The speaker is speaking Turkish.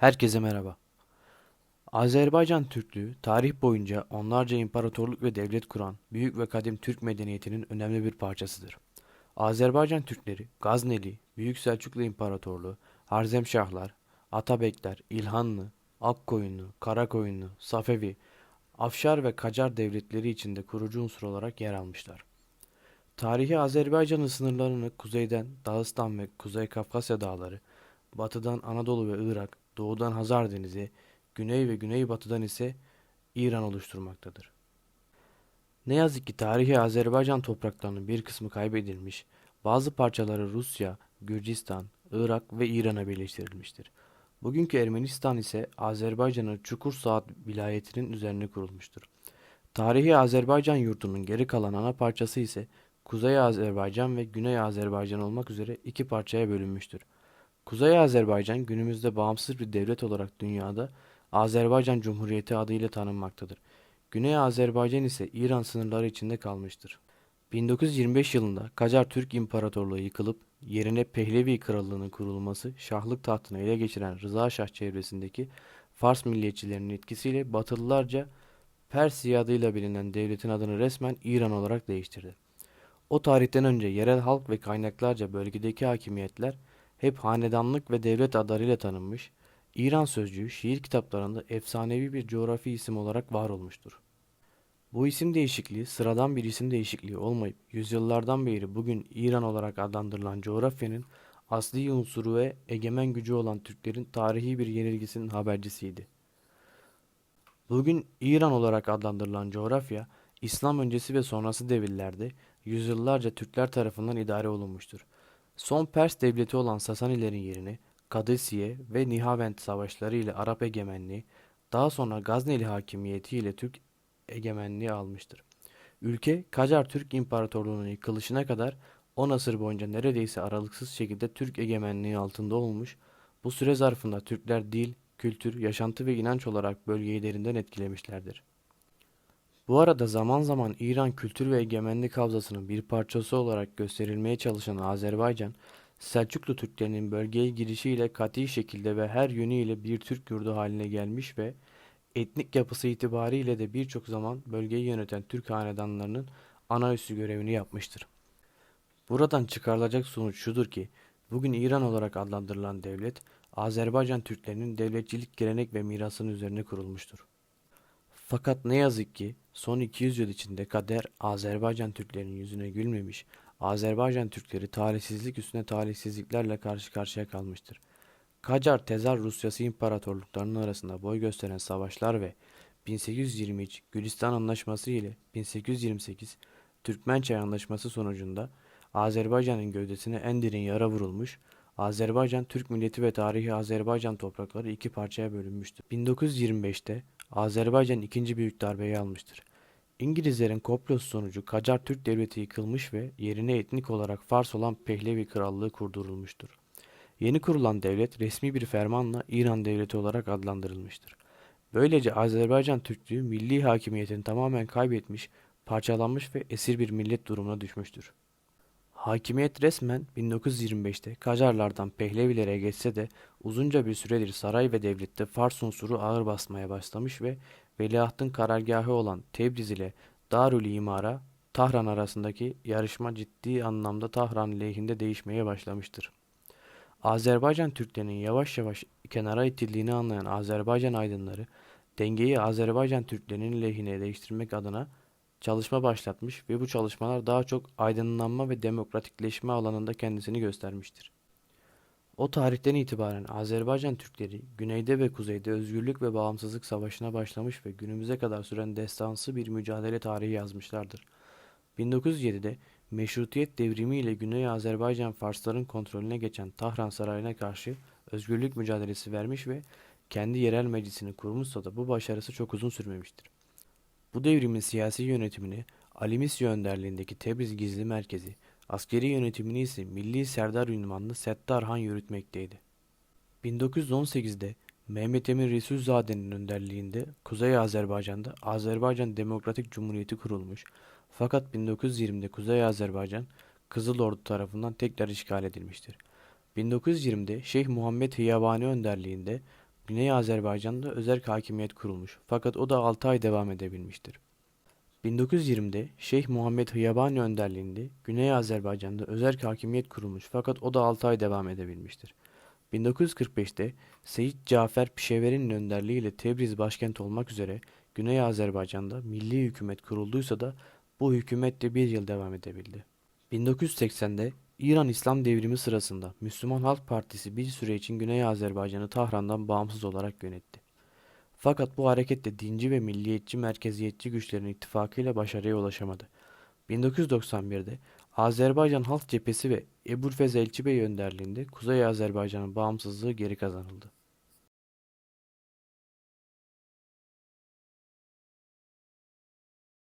Herkese merhaba. Azerbaycan Türklüğü, tarih boyunca onlarca imparatorluk ve devlet kuran büyük ve kadim Türk medeniyetinin önemli bir parçasıdır. Azerbaycan Türkleri, Gazneli, Büyük Selçuklu İmparatorluğu, Harzemşahlar, Atabekler, İlhanlı, Akkoyunlu, Karakoyunlu, Safevi, Afşar ve Kacar devletleri içinde kurucu unsur olarak yer almışlar. Tarihi Azerbaycan'ın sınırlarını kuzeyden Dağıstan ve Kuzey Kafkasya dağları, batıdan Anadolu ve Irak, doğudan Hazar Denizi, güney ve güneybatıdan ise İran oluşturmaktadır. Ne yazık ki tarihi Azerbaycan topraklarının bir kısmı kaybedilmiş, bazı parçaları Rusya, Gürcistan, Irak ve İran'a birleştirilmiştir. Bugünkü Ermenistan ise Azerbaycan'ın Çukursaat vilayetinin üzerine kurulmuştur. Tarihi Azerbaycan yurtunun geri kalan ana parçası ise Kuzey Azerbaycan ve Güney Azerbaycan olmak üzere iki parçaya bölünmüştür. Kuzey Azerbaycan günümüzde bağımsız bir devlet olarak dünyada Azerbaycan Cumhuriyeti adıyla tanınmaktadır. Güney Azerbaycan ise İran sınırları içinde kalmıştır. 1925 yılında Kacar Türk İmparatorluğu yıkılıp yerine Pehlevi Krallığı'nın kurulması şahlık tahtını ele geçiren Rıza Şah çevresindeki Fars milliyetçilerinin etkisiyle Batılılarca Persiye adıyla bilinen devletin adını resmen İran olarak değiştirdi. O tarihten önce yerel halk ve kaynaklarca bölgedeki hakimiyetler hep hanedanlık ve devlet adlarıyla tanınmış, İran sözcüğü şiir kitaplarında efsanevi bir coğrafi isim olarak var olmuştur. Bu isim değişikliği sıradan bir isim değişikliği olmayıp yüzyıllardan beri bugün İran olarak adlandırılan coğrafyanın asli unsuru ve egemen gücü olan Türklerin tarihi bir yenilgisinin habercisiydi. Bugün İran olarak adlandırılan coğrafya, İslam öncesi ve sonrası devirlerde yüzyıllarca Türkler tarafından idare olunmuştur. Son Pers devleti olan Sasanilerin yerini Kadisiye ve Nihavend savaşları ile Arap egemenliği, daha sonra Gazneli hakimiyeti ile Türk egemenliği almıştır. Ülke Kacar Türk İmparatorluğu'nun yıkılışına kadar 10 asır boyunca neredeyse aralıksız şekilde Türk egemenliği altında olmuş, bu süre zarfında Türkler dil, kültür, yaşantı ve inanç olarak bölgeyi derinden etkilemişlerdir. Bu arada zaman zaman İran kültür ve egemenlik havzasının bir parçası olarak gösterilmeye çalışan Azerbaycan, Selçuklu Türklerinin bölgeye girişiyle kat'i şekilde ve her yönüyle bir Türk yurdu haline gelmiş ve etnik yapısı itibariyle de birçok zaman bölgeyi yöneten Türk hanedanlarının ana üssü görevini yapmıştır. Buradan çıkarılacak sonuç şudur ki, bugün İran olarak adlandırılan devlet, Azerbaycan Türklerinin devletçilik gelenek ve mirasının üzerine kurulmuştur. Fakat ne yazık ki son 200 yıl içinde kader Azerbaycan Türklerinin yüzüne gülmemiş, Azerbaycan Türkleri talihsizlik üstüne talihsizliklerle karşı karşıya kalmıştır. Kacar Tezar Rusyası imparatorluklarının arasında boy gösteren savaşlar ve 1823 Gülistan Anlaşması ile 1828 Türkmençay Anlaşması sonucunda Azerbaycan'ın gövdesine en derin yara vurulmuş, Azerbaycan Türk milleti ve tarihi Azerbaycan toprakları iki parçaya bölünmüştür. 1925'te Azerbaycan ikinci büyük darbeyi almıştır. İngilizlerin komplosu sonucu Kacar Türk Devleti yıkılmış ve yerine etnik olarak Fars olan Pehlevi Krallığı kurdurulmuştur. Yeni kurulan devlet resmi bir fermanla İran Devleti olarak adlandırılmıştır. Böylece Azerbaycan Türklüğü milli hakimiyetini tamamen kaybetmiş, parçalanmış ve esir bir millet durumuna düşmüştür. Hakimiyet resmen 1925'te Kacarlardan Pehlevilere geçse de uzunca bir süredir saray ve devlette Fars unsuru ağır basmaya başlamış ve veliahtın karargahı olan Tebriz ile Darül İmar'a Tahran arasındaki yarışma ciddi anlamda Tahran lehinde değişmeye başlamıştır. Azerbaycan Türklerinin yavaş yavaş kenara itildiğini anlayan Azerbaycan aydınları dengeyi Azerbaycan Türklerinin lehine değiştirmek adına çalışma başlatmış ve bu çalışmalar daha çok aydınlanma ve demokratikleşme alanında kendisini göstermiştir. O tarihten itibaren Azerbaycan Türkleri güneyde ve kuzeyde özgürlük ve bağımsızlık savaşına başlamış ve günümüze kadar süren destansı bir mücadele tarihi yazmışlardır. 1907'de Meşrutiyet devrimi ile Güney Azerbaycan Farsların kontrolüne geçen Tahran Sarayı'na karşı özgürlük mücadelesi vermiş ve kendi yerel meclisini kurmuşsa da bu başarısı çok uzun sürmemiştir. Bu devrimin siyasi yönetimini Ali Misyo önderliğindeki Tebriz Gizli Merkezi, askeri yönetimini ise Milli Serdar ünvanlı Settar Han yürütmekteydi. 1918'de Mehmet Emin Resulzade'nin önderliğinde Kuzey Azerbaycan'da Azerbaycan Demokratik Cumhuriyeti kurulmuş fakat 1920'de Kuzey Azerbaycan Kızıl Ordu tarafından tekrar işgal edilmiştir. 1920'de Şeyh Muhammed Hiyabani önderliğinde Güney Azerbaycan'da özerk hakimiyet kurulmuş fakat o da 6 ay devam edebilmiştir. 1920'de Şeyh Muhammed Hıyabani önderliğinde Güney Azerbaycan'da özerk hakimiyet kurulmuş fakat o da 6 ay devam edebilmiştir. 1945'te Seyit Cafer Pişeveri'nin önderliğiyle Tebriz başkent olmak üzere Güney Azerbaycan'da milli hükümet kurulduysa da bu hükümet de bir yıl devam edebildi. 1980'de İran İslam Devrimi sırasında Müslüman Halk Partisi bir süre için Güney Azerbaycan'ı Tahran'dan bağımsız olarak yönetti. Fakat bu hareket de dinci ve milliyetçi merkeziyetçi güçlerin ittifakıyla başarıya ulaşamadı. 1991'de Azerbaycan Halk Cephesi ve Ebu'l-Fez Elçibey önderliğinde Kuzey Azerbaycan'ın bağımsızlığı geri kazanıldı.